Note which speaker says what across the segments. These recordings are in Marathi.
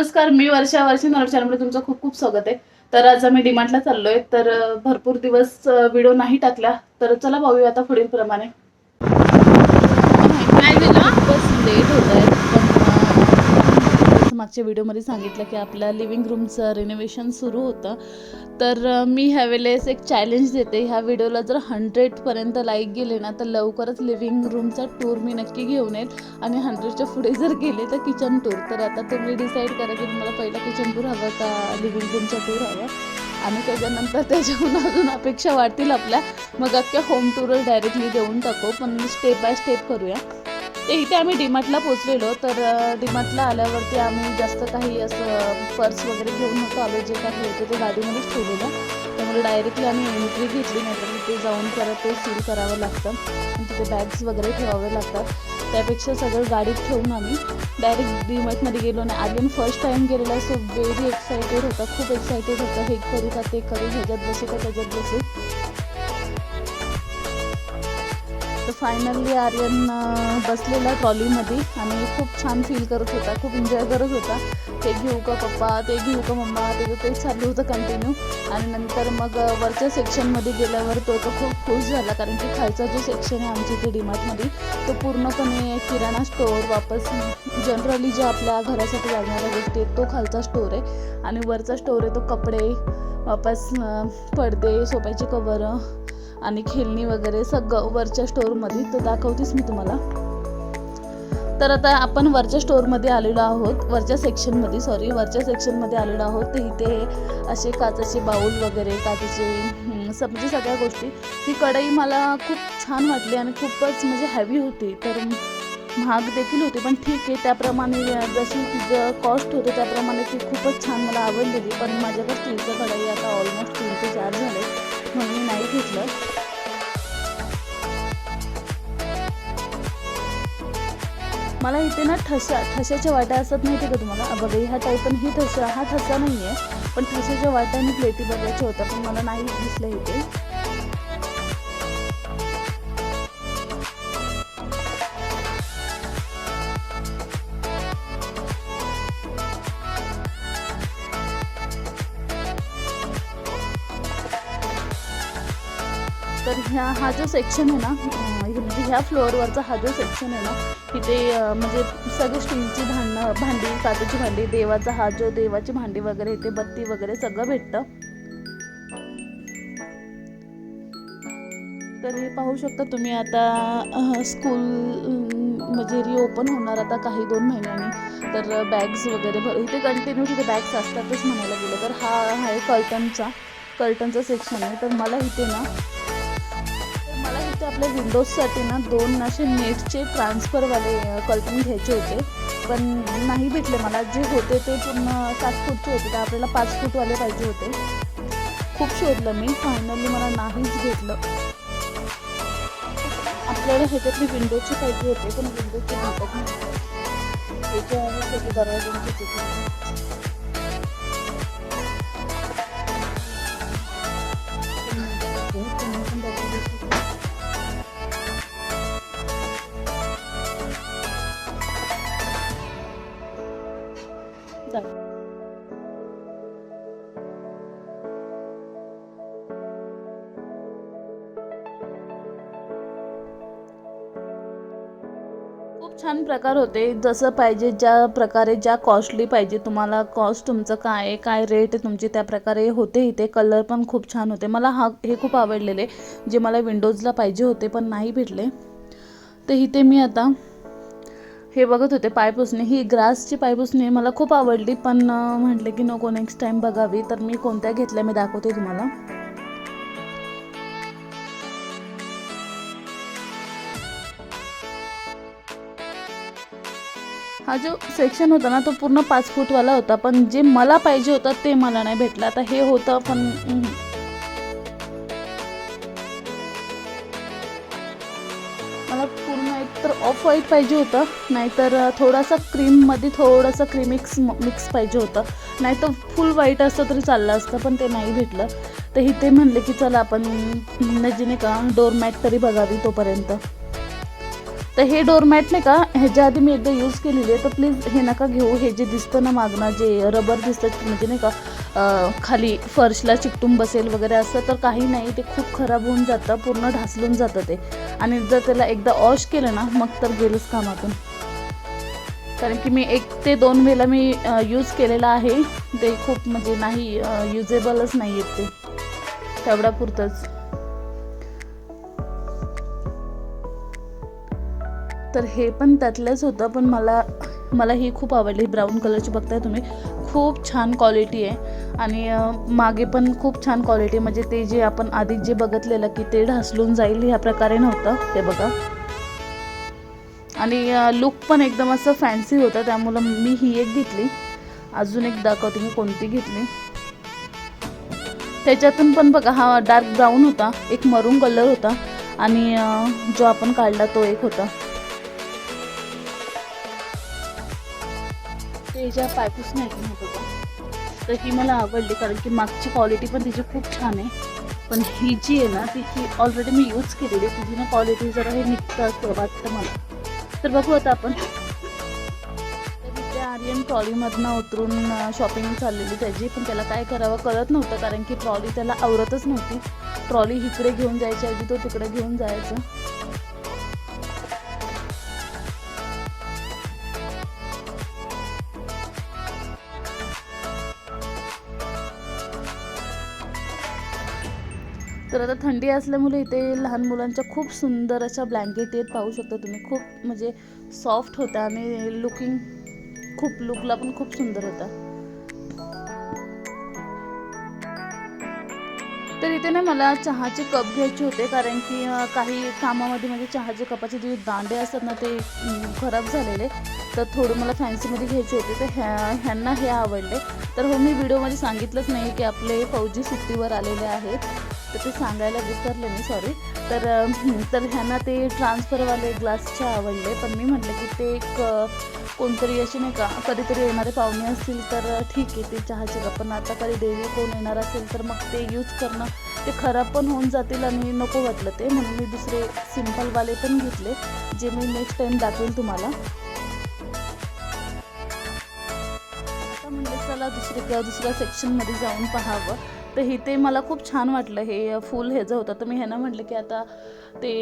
Speaker 1: नमस्कार मी वर्षा वर्षा नॉलेज चॅनलमध्ये तुमचं खूप खूप स्वागत आहे. तर आज आम्ही डिमांडला चाललोय तर भरपूर दिवस व्हिडिओ नाही टाकला तर चला पाहूया आता पुढील प्रमाणे बस लेट होत आहे मागच्या व्हिडिओमध्ये सांगितलं की आपल्या लिव्हिंग रूमचं रिनोव्हेशन सुरू होतं. तर मी ह्यावेळेस एक चॅलेंज देते. ह्या व्हिडिओला जर हंड्रेडपर्यंत लाईक गेले ना तर लवकरच लिव्हिंग रूमचा टूर मी नक्की घेऊन येईल. आणि हंड्रेडच्या पुढे जर गेले तर किचन टूर तर आता तुम्ही डिसाईड करा की तुम्हाला पहिला किचन टूर हवं का लिव्हिंग रूमचा टूर हवा? आणि त्याच्यानंतर त्याच्याहून अजून अपेक्षा वाढतील आपल्या. मग अख्ख्या होम टूरच डायरेक्टली देऊन टाकू. पण स्टेप बाय स्टेप करूया. ते इथे आम्ही डीमार्टला पोचलेलो तर डीमार्टला आल्यावरती आम्ही जास्त काही असं पर्स वगैरे घेऊन नव्हतो आलो जे काही होतं ते गाडीमध्येच ठेवलेलं. त्यामुळे डायरेक्टली आम्ही एंट्री घेतली नाही तर तिथे जाऊन परत ते सील करावं लागतं. आणि तिथे बॅग्स वगैरे ठेवावे लागतात. त्यापेक्षा सगळं गाडीत ठेवून आम्ही डायरेक्ट डीमार्टमध्ये गेलो. आणि आधी फर्स्ट टाईम गेलेला सो व्हेरी एक्सायटेड होता खूप एक्सायटेड होता. हे करू का ते करू ह्याच्यात बसू का त्याच्यात बसू. तर फायनली आर्यन बसलेला ट्रॉलीमध्ये आणि खूप छान फील करत होता खूप एन्जॉय करत होता. ते घेऊ का पप्पा? ते घेऊ का मम्मा? ते तेच चालू होतं कंटिन्यू आणि नंतर मग वरच्या सेक्शनमध्ये गेल्यावर तो तर खूप खुश झाला कारण की खालचा जो सेक्शन आहे आमच्या इथे डीमार्टमध्ये तो पूर्णपणे किराणा स्टोअर वापस जनरली जे आपल्या घरासाठी लागणाऱ्या गोष्टी आहेत तो खालचा स्टोअर आहे. आणि वरचा स्टोअर आहे तो कपडे वापस पडदे सोप्याचे कवर आणि खेळणी वगैरे सगळं वरच्या स्टोअरमध्ये. तर दाखवतेच मी तुम्हाला. तर आता आपण वरच्या स्टोअरमध्ये आलेलो आहोत. वरच्या सेक्शनमध्ये सॉरी वरच्या सेक्शनमध्ये आलेलो आहोत. तर इथे असे काचाचे बाऊल वगैरे काचेचे स- म्हणजे सगळ्या गोष्टी. ही कढई मला खूप छान वाटली आणि खूपच म्हणजे हॅवी होती. तर महाग देखील होती पण ठीक आहे. त्याप्रमाणे जशी तिचं कॉस्ट होतं त्याप्रमाणे ती खूपच छान मला आवडलेली. पण माझ्याकडे स्टीलचं कढई आता ऑलमोस्ट तीन ते चार झाले. म्हणून मी नाही घेतलं. मला इथे ना ठसा ठशाच्या वाट्या असतात माहिती का तुम्हाला? अ, बघा ह्या टाईप पण ही ठसा हा ठसा नाही आहे पण ठशाच्या वाट्या प्लेटी बघायच्या होत्या पण मला नाही दिसलं इथे. ह्या हा जो सेक्शन आहे ना ह्या फ्लोअरवरचा हा जो सेक्शन आहे ना तिथे म्हणजे सगळे स्टीलची भांडणं भांडी काचेची भांडी देवाचा हा जो देवाची भांडी वगैरे इथे बत्ती वगैरे सगळं भेटतं. तर हे पाहू शकता तुम्ही आता स्कूल म्हणजे रिओपन होणार आता काही दोन महिन्यांनी. तर बॅग्स वगैरे भर इथे कंटिन्यू तिथे बॅग्स असतातच म्हणायला गेलं तर हा आहे कर्टनचा कर्टनचा सेक्शन आहे. तर मला इथे ना आपल्या विंडोजसाठी ना दोन असे नेटचे ट्रान्सफरवाले कर्टन घ्यायचे होते. पण नाही भेटले मला. जे होते ते पूर्ण सात फूटचे होते. तर आपल्याला पाच फूटवाले पाहिजे होते. खूप शोधलं मी. फायनली मला नाहीच भेटलं. आपल्याला ह्याच्यातली विंडोजचे पाहिजे होते पण विंडोजचे भेटत नाही हे जे दरवाजांचे प्रकार होते. जसं पाहिजे ज्या प्रकारे ज्या कॉस्टली पाहिजे तुम्हाला कॉस्ट तुमचं काय आहे काय रेट आहे तुमचे त्या प्रकारे होते इथे. कलर पण खूप छान होते. मला हा हे खूप आवडलेले. जे मला विंडोजला पाहिजे होते पण नाही भेटले. तर इथे मी आता हे बघत होते पायपुसणी ही ग्रासची पायपुसणी मला खूप आवडली पण म्हटले की नको नेक्स्ट टाईम बघावी. तर मी कोणत्या घेतल्या मी दाखवते तुम्हाला. हा जो सेक्शन होता ना तो पूर्ण पाच फूटवाला होता. पण जे मला पाहिजे होतं ते मला नाही भेटलं. आता हे होतं पण मला पूर्ण एक तर ऑफ व्हाईट पाहिजे होतं. नाहीतर थोडासा क्रीममध्ये थोडंसं क्रीमिक्स मिक्स पाहिजे होतं. नाही तर फुल व्हाईट असतं तरी चाललं असतं पण ते नाही भेटलं. तर इथे म्हणले की चला आपण म्हणजे नाही का डोरमॅट तरी बघावी तोपर्यंत. तर हे डोरमॅट नाही का ह्याच्या आधी मी एकदा यूज केलेली आहे. तर प्लीज हे नका घेऊ. हे जे दिसतं ना मागणं जे रबर दिसतं म्हणजे नाही का खाली फर्शला चिकटून बसेल वगैरे असं तर काही नाही. ते खूप खराब होऊन जातं पूर्ण ढासलून जातं ते. आणि जर त्याला एकदा वॉश केलं ना मग तर गेलंच कामातून. कारण की मी एक ते दोन वेळेला मी यूज केलेला आहे. ते खूप म्हणजे नाही युजेबलच नाही आहेत ते. तेवढ्यापुरतंच. तर हे पण त्यातलंच होतं पण मला मला ही खूप आवडली. ब्राऊन कलरची बघताय तुम्ही. खूप छान क्वालिटी आहे. आणि मागे पण खूप छान क्वालिटी आहे. म्हणजे ते जे आपण आधी जे बघितलेलं की ते ढासलून जाईल ह्या प्रकारे नव्हतं. ते बघा. आणि लुक पण एकदम असं फॅन्सी होतं. त्यामुळं मी ही एक घेतली. अजून एक दाखवते मी कोणती घेतली. त्याच्यातून पण बघा हा डार्क ब्राऊन होता. एक मरून कलर होता. आणि जो आपण काढला तो एक होता. ज्या पायपूस नाही बघा तर ही मला आवडली कारण की मागची क्वालिटी पण तिची खूप छान आहे. पण ही जी आहे ना तिची ऑलरेडी मी यूज केलेली तिची ना क्वालिटी जरा हे निघतं वाटतं मला. तर बघू आता आपण. आर्यन ट्रॉलीमधनं उतरून शॉपिंग चाललेली त्याची. पण त्याला काय करावं कळत नव्हतं कारण की ट्रॉली त्याला आवरतच नव्हती. ट्रॉली इकडे घेऊन जायची अगदी तो तिकडे घेऊन जायचं. तर आता थंडी असल्यामुळे इथे लहान मुलांच्या खूप सुंदर अशा ब्लँकेट आहेत. पाहू शकता तुम्ही. खूप म्हणजे सॉफ्ट होता आणि लुकिंग खूप लुकला पण खूप सुंदर होता. तर इथे ना मला चहाचे कप घ्यायचे होते कारण की काही कामामध्ये म्हणजे चहाचे कपाचे जे दांडे असतात ना ते खराब झालेले. तर थोडं मला फॅन्सीमध्ये घ्यायचे होते. तर ह्या ह्यांना हे आवडले. तर हो मी व्हिडिओमध्ये सांगितलंच नाही की आपले फौजी सुट्टीवर आलेले आहेत. तर ते सांगायला विसरले मी सॉरी तर तर ह्यांना ते ट्रान्सफरवाले ग्लासचे आवडले. पण मी म्हटलं की ते एक कोणतरी अशी नाही का कधीतरी येणारे पाहुणे असतील तर ठीक आहे ते चहाचे का पण आता कधी देवी कोण येणार असेल तर मग ते यूज करणं ते खराब पण होऊन जातील आणि नको वाटलं ते. म्हणून मी दुसरे सिम्पलवाले पण घेतले जे मी नेक्स्ट टाइम दाखवेल तुम्हाला. आता चला दुसरे किंवा दुसऱ्या सेक्शनमध्ये जाऊन पाहावं. तर इथे मला खूप छान वाटलं हे फुल ह्याचं होतं. तर मी ह्यांना म्हटलं की आता ते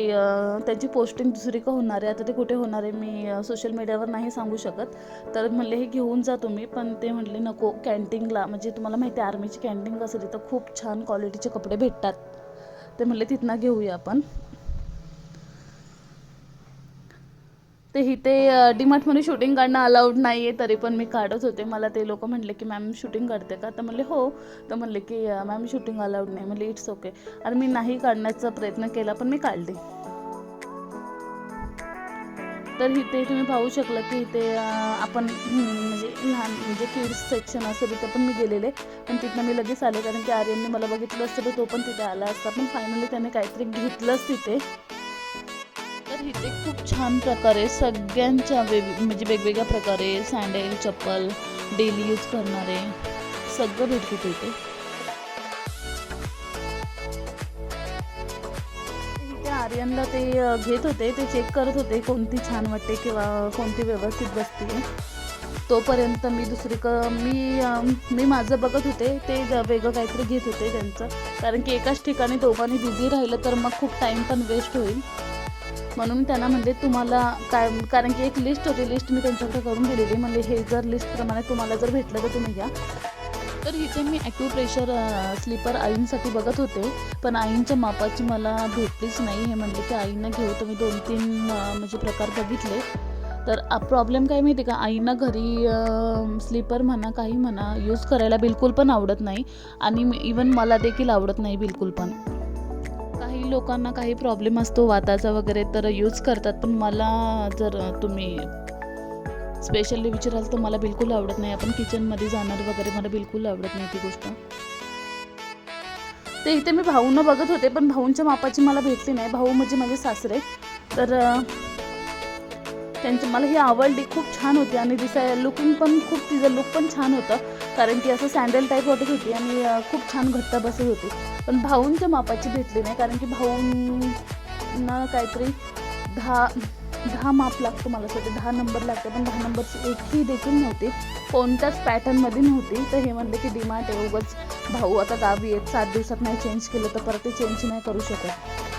Speaker 1: त्याची पोस्टिंग दुसरी का होणार आहे? आता ते कुठे होणार आहे? मी सोशल मीडियावर नाही सांगू शकत. तर म्हणले हे घेऊन जा तुम्ही. पण ते म्हटले नको कॅन्टीनला म्हणजे तुम्हाला माहिती आहे आर्मीची कॅन्टीन कसं तिथं खूप छान क्वालिटीचे कपडे भेटतात. ते म्हणले तिथनं घेऊया आपण. ते इथे डीमार्टमध्ये शूटिंग काढणं अलाउड नाही आहे तरी पण मी काढत होते. मला ते लोक म्हटले की मॅम शूटिंग काढते का? तर म्हणले हो. तर म्हणले की मॅम शूटिंग अलाउड नाही. म्हणले इट्स ओके आणि मी नाही काढण्याचा प्रयत्न केला पण मी काढले. तर इथे तुम्ही पाहू शकला की इथे आपण म्हणजे लहान म्हणजे किड्स सेक्शन असं तिथं पण मी गेलेले. पण तिथनं मी लगेच आले कारण की आर्यनने मला बघितलं असतं तर तो पण तिथे आला असता. पण फायनली त्याने काहीतरी घेतलंच तिथे. तर इथे खूप छान प्रकारे सगळ्यांच्या वेग म्हणजे वेगवेगळ्या प्रकारे सँडेल चप्पल डेली यूज करणारे सगळं भेटते तिथे. इथे आर्यनला ते घेत होते ते चेक करत होते कोणती छान वाटते किंवा कोणती व्यवस्थित बसते तोपर्यंत मी दुसरी क मी मी माझं बघत होते ते वेगळं काहीतरी घेत होते त्यांचं. कारण की एकाच ठिकाणी दोघांनी बिझी राहिलं तर मग खूप टाईम पण वेस्ट होईल. म्हणून त्यांना म्हणले तुम्हाला काय? कारण की एक लिस्ट होती लिस्ट मी त्यांच्याकडे करून दिलेली. म्हणजे हे जर लिस्टप्रमाणे तुम्हाला जर भेटलं तर तुम्ही घ्या. तर इथे मी ॲक्युप्रेशर स्लीपर आईंसाठी बघत होते. पण आईंच्या मापाची मला भेटलीच नाही. हे म्हणले की आईंना घेऊ. तर मी दोन तीन म्हणजे प्रकार बघितले. तर प्रॉब्लेम काय माहिती का? आईंना घरी स्लीपर म्हणा काही म्हणा यूज करायला बिलकुल पण आवडत नाही. आणि इवन मला देखील आवडत नाही बिलकुल पण. काही लोकांना काही प्रॉब्लेम असतो वाताचा वगैरे तर यूज करतात. पण मला जर तुम्ही स्पेशली विचाराल तर मला बिलकुल आवडत नाही. आपण किचनमध्ये जाणार वगैरे मला बिलकुल आवडत नाही ती गोष्ट. ते इथे मी भाऊनं बघत होते पण भाऊंच्या मापाची मला भेटली नाही. भाऊ म्हणजे माझे सासरे. तर त्यांची त्यांचं मला ही आवडली. खूप छान होती. आणि दिसाय लुकिंग पण खूप तिचं लुक पण छान होतं. कारण की असं सँडल टाईप वाटत होती आणि खूप छान घट्ट बसत होती. पण भाऊंच्या मापाची भेटली नाही कारण की भाऊंना काहीतरी दहा दहा माप लागतो मला असं दहा नंबर लागतो पण दहा नंबरची एकही देखील नव्हती. कोणत्याच पॅटर्नमध्ये नव्हती. तर हे म्हणले की डिमार्ट आहे. उगाच भाऊ आता गावी आहेत. सात दिवसात नाही चेंज केलं तर परत ते चेंज नाही करू शकत.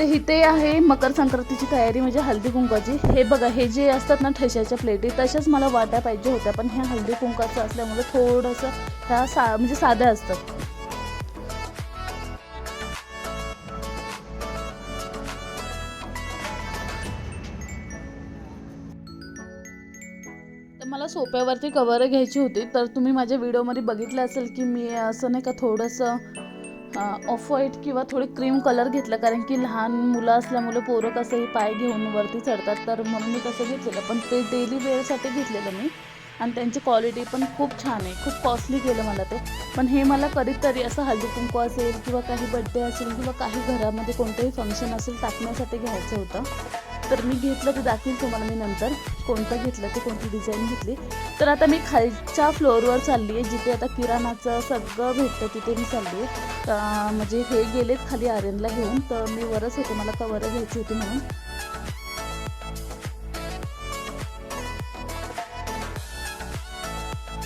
Speaker 1: तर इथे आहे मकर संक्रांतीची तयारी म्हणजे हळदी कुंकाची हे बघा हे जे असतात ना ठशाच्या प्लेटी तशाच मला वाट्या पाहिजे होत्या पण ह्या हळदी कुंकाचं असल्यामुळे थोडंसं ह्या सा म्हणजे साध्या असतात तर मला सोप्यावरती कवर घ्यायची होती तर तुम्ही माझ्या व्हिडिओमध्ये बघितलं असेल की मी असं नाही का थोडंसं ऑफ व्हाईट किंवा थोडी क्रीम कलर घेतलं. कारण की लहान मुलं असल्यामुळे पोरं कसंही पाय घेऊन वरती चढतात. तर म्हणून मी तसं घेतलेलं. पण ते डेली वेअरसाठी घेतलेलं मी. आणि त्यांची क्वालिटी पण खूप छान आहे. खूप कॉस्टली गेलं मला ते. पण हे मला कधीतरी असं हळदी कुंकू असेल किंवा काही बड्डे असेल किंवा काही घरामध्ये कोणतंही फंक्शन असेल टाकण्यासाठी घ्यायचं होतं. तर मी घेतलं ते दाखवीन तुम्हाला मी नंतर. कोणतं घेतलं ते कोणती डिझाईन घेतली. तर आता मी खालच्या फ्लोअरवर चालली आहे जिथे आता किराणाचं सगळं भेटतं तिथे मी चालली आहे म्हणजे हे गेलेत खाली आर्यनला घेऊन तर मी वरच होते मला कवर घ्यायची होती म्हणून.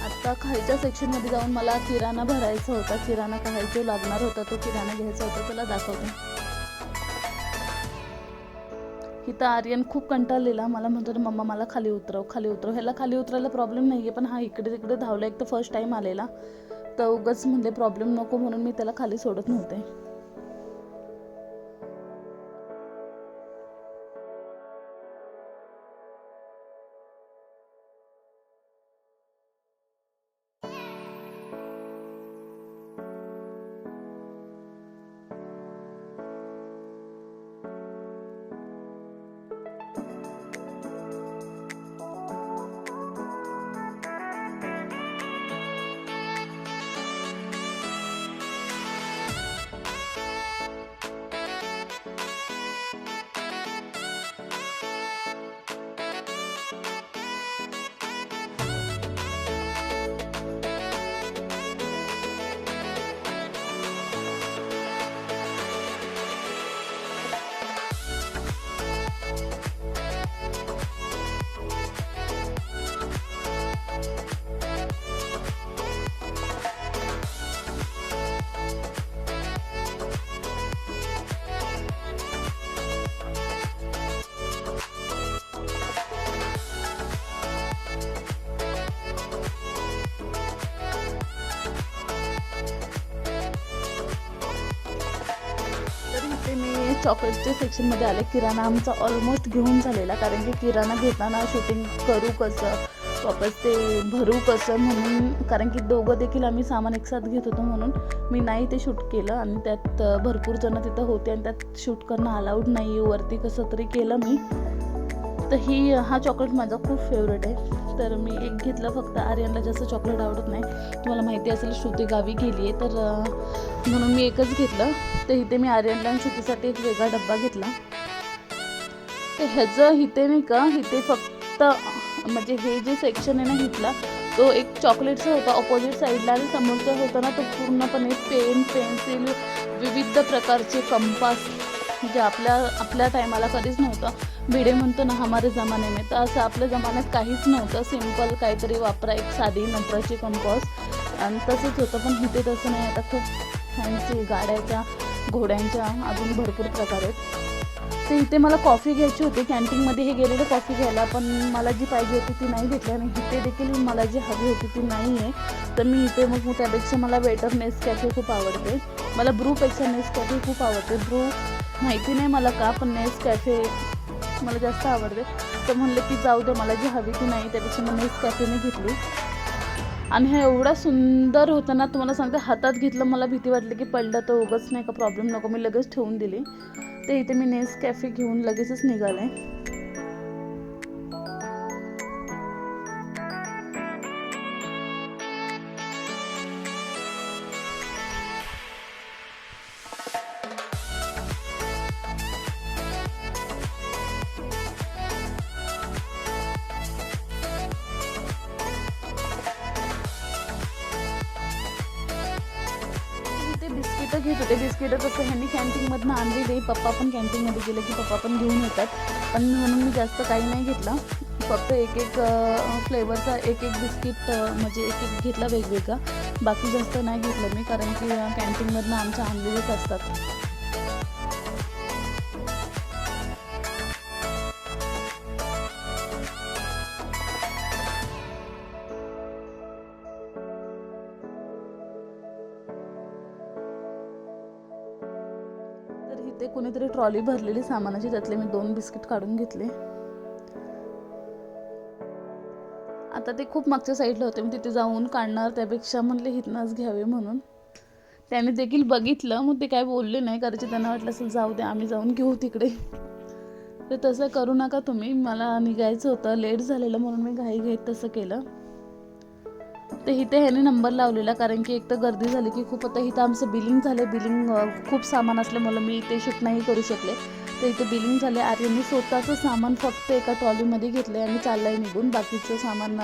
Speaker 1: आता खालच्या सेक्शनमध्ये जाऊन मला किराणा भरायचा होता किराणा काय जो लागणार होता तो किराणा घ्यायचा होता त्याला दाखवतो. इथं आर्यन खूप कंटाळलेला मला म्हणतो मम्मा मला खाली उतरव खाली उतरव. ह्याला खाली उतरायला प्रॉब्लेम नाही आहे पण हा इकडे तिकडे धावला एक तर फर्स्ट टाईम आलेला तर उगाच म्हणजे प्रॉब्लेम नको म्हणून मी त्याला खाली सोडत नव्हते. इथे चॉकलेटच्या सेक्शनमध्ये आले. किराणा आमचा ऑलमोस्ट घेऊन झालेला कारण की किराणा घेताना शूटिंग करू कसं वापस ते भरू कसं म्हणून कारण की दोघं देखील आम्ही सामान एकसाथ घेत होतो म्हणून मी नाही ते शूट केलं. आणि त्यात भरपूर जणं तिथं होते आणि त्यात शूट करणं अलाउड नाही वरती कसं तरी केलं मी. तर ही हा चॉकलेट माझा खूप फेवरेट आहे. तर मी एक घेतलं फक्त आर्यनला जास्त चॉकलेट आवडत नाही. तुम्हाला माहिती असेल श्रुती गावी गेली आहे तर म्हणून मी एकच घेतलं. तर इथे मी आर्यनला आणि श्रुतीसाठी एक वेगळा डब्बा घेतला. तर ह्याचं इथे नाही का इथे फक्त म्हणजे हे जे सेक्शन आहे ना घेतला तो एक चॉकलेटचा होता. ऑपोजिट साईडला आणि समोरचा होता ना तो पूर्णपणे पेन पेन्सिल विविध प्रकारचे कंपास म्हणजे आपल्या आपल्या टायमाला कधीच नव्हतं. भिडे म्हणतो ना हमारे जमाने में तर असं आपल्या जमान्यात काहीच नव्हतं. सिंपल काहीतरी वापरा एक साधी नंतरची कंपॉस आणि तसंच होतं पण इथे तसं नाही. आता खूप फॅन्सी गाड्याच्या घोड्यांच्या अजून भरपूर प्रकार आहेत. तर इथे मला कॉफी घ्यायची होती. कॅन्टीनमध्ये हे गेलेले कॉफी घ्यायला पण मला जी पाहिजे होती ती नाही घेतली आणि इथे देखील मला जी हवी होती ती नाही आहे तर मी इथे मग त्यापेक्षा मला वेटर नेस कॅफे खूप आवडते. मला ब्रूपेक्षा नेस कॅफे खूप आवडते. ब्रू माहिती नाही मला का पण नेस कॅफे मला जास्त आवडते. तर म्हणलं की जाऊ दे मला जी हवी ती नाही त्यापेक्षा मी नेस कॅफेने घेतली. आणि हा एवढा सुंदर होता ना तुम्हाला सांगते हातात घेतलं मला भीती वाटली की पडलं तर उगंच नाही का प्रॉब्लेम नको. मी लगेच ठेवून दिली. ते इथे मी नेस कॅफे घेऊन लगेचच निघाले. घेत होते. बिस्किटं तसं ह्यांनी कॅन्टीनमधनं आणलेली पप्पा पण कॅन्टीनमध्ये गेले की पप्पा पण घेऊन येतात. पण म्हणून मी जास्त काही नाही घेतलं. फक्त एक एक फ्लेवरचा एक एक बिस्किट म्हणजे एक एक घेतला वेगवेगळा. बाकी जास्त नाही घेतलं मी कारण की कॅन्टीनमधनं आमच्या आणलेलेच असतात. ट्रॉली भरलेली सामानाची त्यातले मी दोन बिस्किट काढून घेतले. आता ते खूप मागच्या साईडला होते मी तिथे जाऊन काढणार त्यापेक्षा म्हणले हिथनंच घ्यावे म्हणून. त्याने देखील बघितलं मग ते काय बोलले नाही कारण त्यांना वाटलं असेल जाऊ दे आम्ही जाऊन घेऊ तिकडे. तर तसं करू नका तुम्ही मला निघायचं होतं लेट झालेलं म्हणून मी घाई घेत तसं केलं. तर इथे ह्याने नंबर लावलेला कारण की एक तर गर्दी झाली की खूप आता इथं आमचं बिलिंग झालं बिलिंग खूप सामान असल्यामुळं मी इथे शूट नाही करू शकले. तर इथे बिलिंग झाले आर्यनने स्वतःचं सामान फक्त एका ट्रॉलीमध्ये घेतलं आणि चाललंय निघून. बाकीचं सामान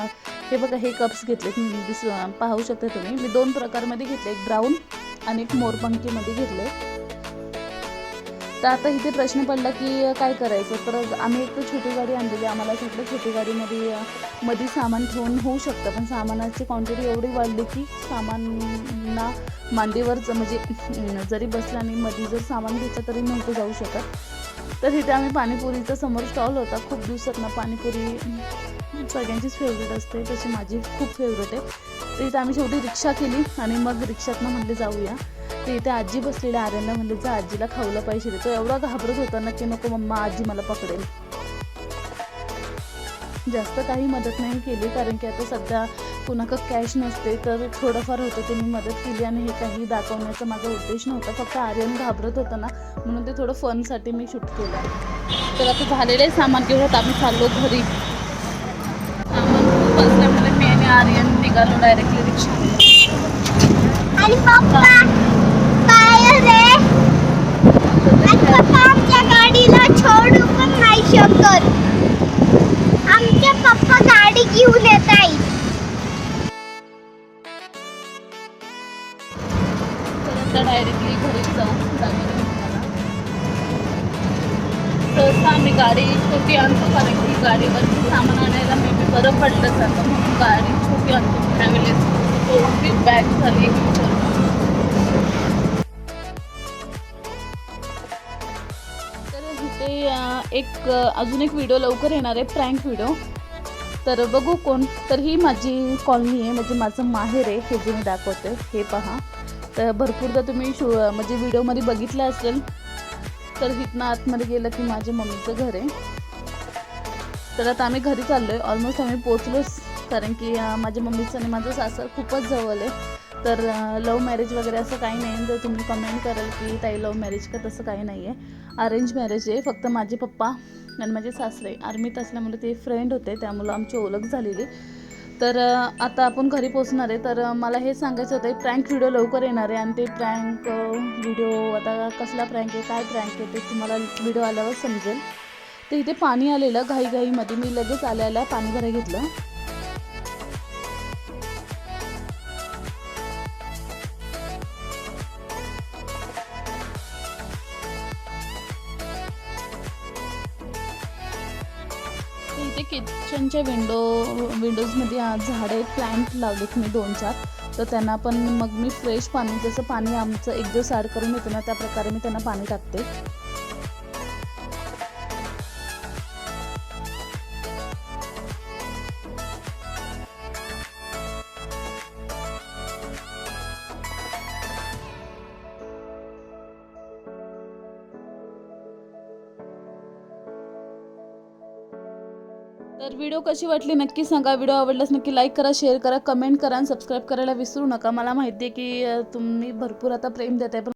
Speaker 1: हे बघा हे कप्स घेतलेत. मी दिस पाहू शकता तुम्ही. मी दोन प्रकारमध्ये घेतले एक ब्राऊन आणि एक मोरपंखीमध्ये घेतले तर आता इथे प्रश्न पडला की काय करायचं? तर आम्ही एक तर छोटी गाडी आणलेली आम्हाला असं वाटलं छोटी गाडीमध्ये मध्ये सामान ठेवून होऊ शकतं. पण सामानाची क्वांटिटी एवढी वाढली की सामानना मांडीवरचं म्हणजे जरी बसलं आणि मध्ये जर सामान घेतलं तरी नव्हतं जाऊ शकत. तर इथे आम्ही पाणीपुरीचा समोर स्टॉल होता. खूप दिवसात ना पाणीपुरी सगळ्यांचीच फेवरेट असते. तशी माझी खूप फेवरेट आहे. तर इथं आम्ही शेवटी रिक्षा केली आणि मग रिक्षातनं म्हणले जाऊया. तर इथे आजी बसलेल्या आर्यांना म्हणले जा आजीला खाऊला पाहिजे तो एवढा घाबरत होता ना की नको मम्मा आजी मला पकडेल. जास्त काही मदत नाही केली कारण की आता सध्या कुणाक कॅश नसते तर थोडंफार होतं ते मी मदत केली आणि हे काही दाखवण्याचा माझा उद्देश नव्हता. फक्त आर्यन घाबरत होतं ना म्हणून ते थोडं फनसाठी मी शूट केलं. तर आता झालेलं आहे सामान घेऊन आम्ही चाललो घरी. सामान खूप असल्यामुळे मी आणि आर्यन निघालो डायरेक्टली रिक्षा डायरेक्टली घरी जाऊ जागे निघताना. सहसा आम्ही गाडी छोटी आणतो कारण की गाडीवरती सामान आणायला मे बी बरं पडलं जातं म्हणून गाडी छोटी आणतो. त्यावेळेस बॅग झाली. एक अजून एक व्हिडिओ लवकर येणार आहे प्रँक व्हिडिओ तर बघू कोण तर ही माझी कॉलनी आहे म्हणजे माझं माहेर आहे हे जे मी दाखवते हे पहा. तर भरपूरदा तुम्ही शो म्हणजे व्हिडिओमध्ये बघितलं असेल तर इथनं आतमध्ये गेलं की माझ्या मम्मीचं घर आहे. तर आता आम्ही घरी चाललो आहे ऑलमोस्ट आम्ही पोचलोच कारण की माझ्या मम्मीचं आणि माझं सासर खूपच जवळ आहे. तर लव्ह मॅरेज वगैरे असं काही नाही. तर तुम्ही कमेंट कराल की ताई लव्ह मॅरेज का तसं काही नाही आहे अरेंज मॅरेज आहे. फक्त माझे पप्पा आणि माझे सासरे आर्मीत असल्यामुळे ते फ्रेंड होते. त्यामुळं आमची ओळख झालेली. तर आता आपण घरी पोचणार आहे. तर मला हे सांगायचं होतं प्रँक व्हिडिओ लवकर येणार आहे. आणि ते प्रँक व्हिडिओ आता कसला प्रँक आहे काय प्रँक आहे ते तुम्हाला व्हिडिओ आल्यावर समजेल. तर इथे पाणी आलेलं घाईघाईमध्ये. मी लगेच आल्याला पाणी भरायला घेतलं. किचनच्या विंडो विंडोजमध्ये झाडे प्लांट लावलेत मी दोन चार. तर त्यांना पण मग मी फ्रेश पाणी जसं पाणी आमचं एक दिवस ॲड करून येतो ना त्या प्रकारे मी त्यांना पाणी टाकते. व्हिडिओ कशी वाटली? नक्की सांगा. व्हिडिओ आवडल्यास नक्की लाईक करा शेअर करा कमेंट करा आणि सबस्क्राईब करायला विसरू नका. मला माहिती आहे की तुम्ही भरपूर आता प्रेम देताय. पण